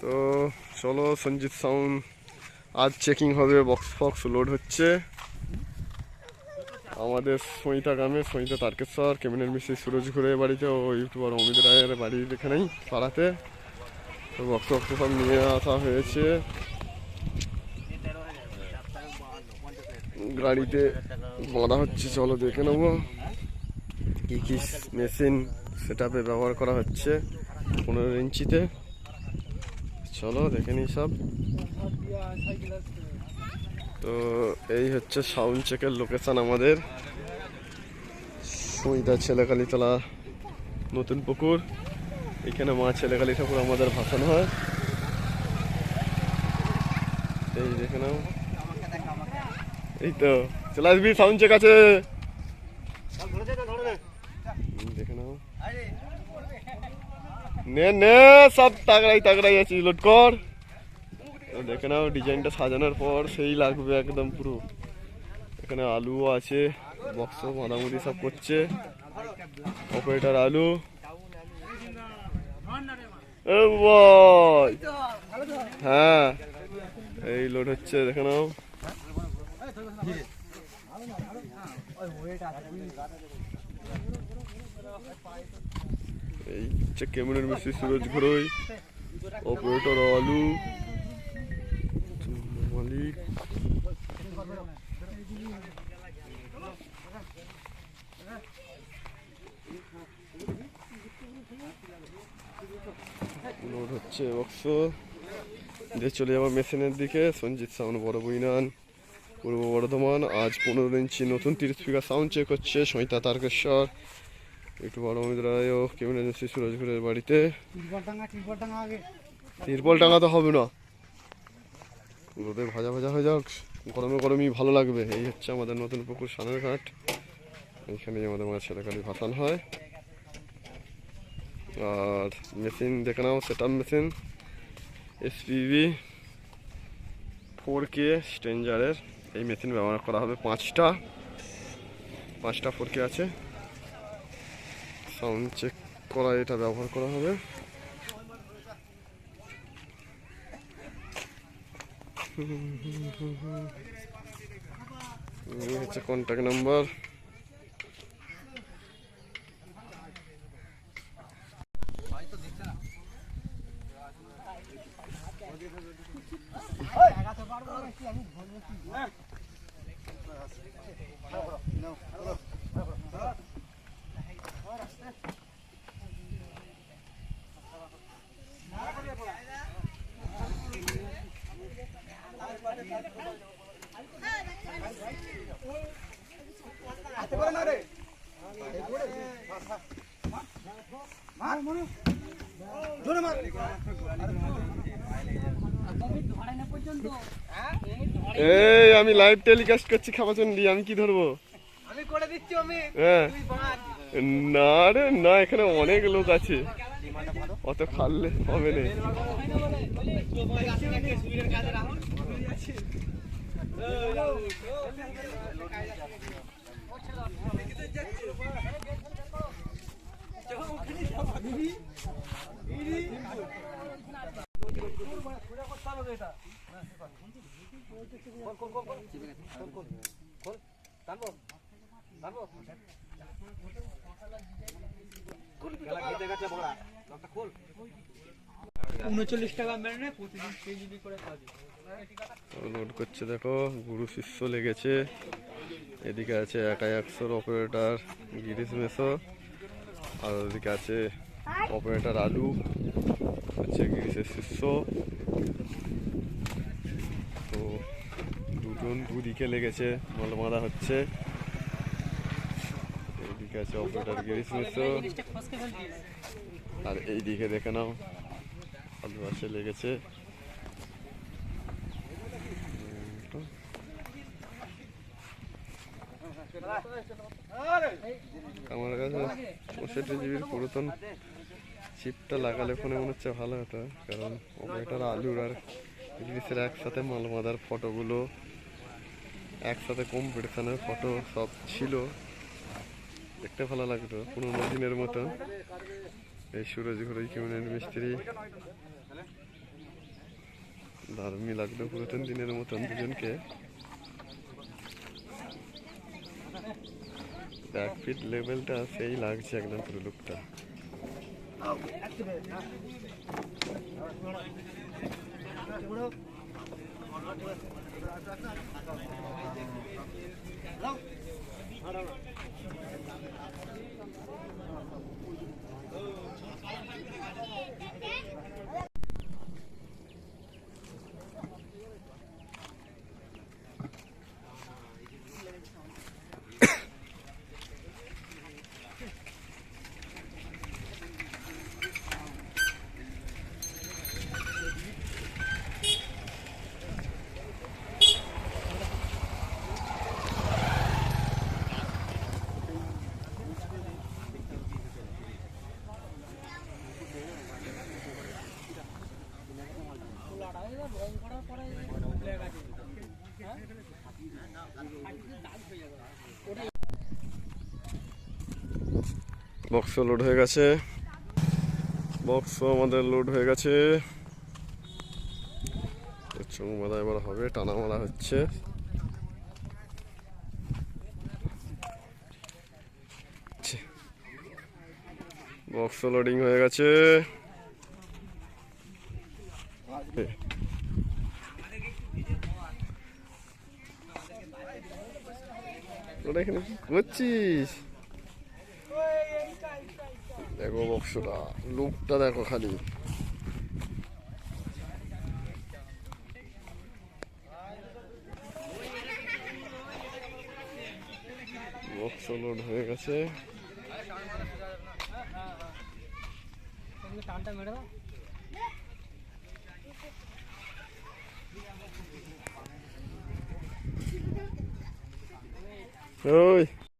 তো চলো সঞ্জিত সাউন্ড আজ চেকিং হবে বক্স ফক্স লোড হচ্ছে। আমাদের সইতা গ্রামে সইতা তারকেশ্বর কেমিনের মিস্ত্রি সুরজ ঘুরে বাড়িতে ও ইউটিউবার অমিত রায়ের বাড়ির এখানেই পাড়াতে। তো বক্স ফক্স সব নিয়ে আসা হয়েছে। গাড়িতে বাঁধা হচ্ছে, চলো দেখে নেব। কী কী মেশিন সেট ব্যবহার করা হচ্ছে পনেরো ইঞ্চিতে। চলো দেখে নিই সব। তো এই হচ্ছে সাউন্ড চেকের লোকেশন আমাদের। সুইদা ছেলেকালীতলা নতুন পুকুর। এখানে মা ছেলেকালী ঠাকুর আমাদের ভাসানো হয়। এই দেখে নাও। এই তো চলে আসবি সাউন্ড চেক আছে। দেখে নাও। নে নে, সব তাগড়াই তাগড়াই আছি লোড কর। দেখে নাও ডিজাইনটা সাজানোর পর সেই লাগবে একদম পুরো। এখানে আলু আছে বক্স মাদামুদি সব করছে। অপারেটার আলু। হ্যাঁ এই লোড হচ্ছে, দেখে নাও। এই হচ্ছে কেমনের মিস্ত্রি সুরজ ঘরোই। অপারেটর আলু। মালিক। লোড হচ্ছে বক্স দিয়ে চলে যাব মেশিনের দিকে। সঞ্জিত সাউন্ড, বড় বইনান পূর্ব বর্ধমান, আজ পনেরো ইঞ্চি নতুন তিরিশ স্পিকার সাউন্ড চেক হচ্ছে। সৈতা তারকেশ্বর। একটু বড় অমিত ও কেমন এজেন্সি সুরজপুরের বাড়িতে। তিরপল টাঙা তো হবে না। রোদে ভাজা ভাজা হয়ে যাক গরমে গরমই ভালো লাগবে। এই হচ্ছে আমাদের নতুন পুকুর সানের ঘাট। এইখানেই আমাদের মাছ ছেলেকালি ভাসান হয়। আর মেশিন দেখে নাও set machine SPV four K স্ট্রেঞ্জারের এই মেশিন ব্যবহার করা হবে পাঁচটা। পাঁচটা ফোর কে আছে। সাউন্ড চেক করা এটা ব্যবহার করা হবে। হচ্ছে কন্ট্যাক্ট নাম্বার এই আমি লাইভ টেলিকাস্ট করছি খাবার জন্য আমি কি ধরবো? আমি করে দিচ্ছি আমি হ্যাঁ। না রে না এখানে অনেক লোক আছে। অত খাললে হবে না। লোড করছে দেখো গুরু শিষ্য লেগেছে। এদিকে আছে একাই একশোর অপারেটার গিরিশ মেশো আর ওদিকে আছে অপারেটার আলু। হচ্ছে গিরিশের শিষ্য তো দুজন দুদিকে লেগেছে মাল মারা হচ্ছে। এইদিকে আছে অপারেটার গিরিশ মেসো আর এইদিকে দেখে নাও, আলু লেগেছে। আমার কাছে পঁয়ষট্টি জিবির পুরাতন চিপটা লাগালে ফোনে মনে হচ্ছে ভালো হতো, কারণ অপারেটার আলুর আর ইংলিশের একসাথে মাল মাদার ফটোগুলো, একসাথে কম্পিটিশনের ফটো সব ছিল। দেখতে ভালো লাগতো, পুরোনো দিনের মতো। এই সুরজ ঘুরই কেমন মিস্ত্রি। দারুণই লাগল পুরাতন দিনের মতন দুজনকে। ব্যাকফিট লেভেলটা সেই লাগছে একদম পুরো লুকটা Thank you. বক্স লোড হয়ে গেছে। বক্স আমাদের লোড হয়ে গেছে। এবার হবে টানা মারা হচ্ছে বক্স লোডিং হয়ে গেছে। ওটা এখানে কি করছিস? দেখো বক্সটা লুকটা দেখো খালি। বক্স লোড হয়ে গেছে। Uy.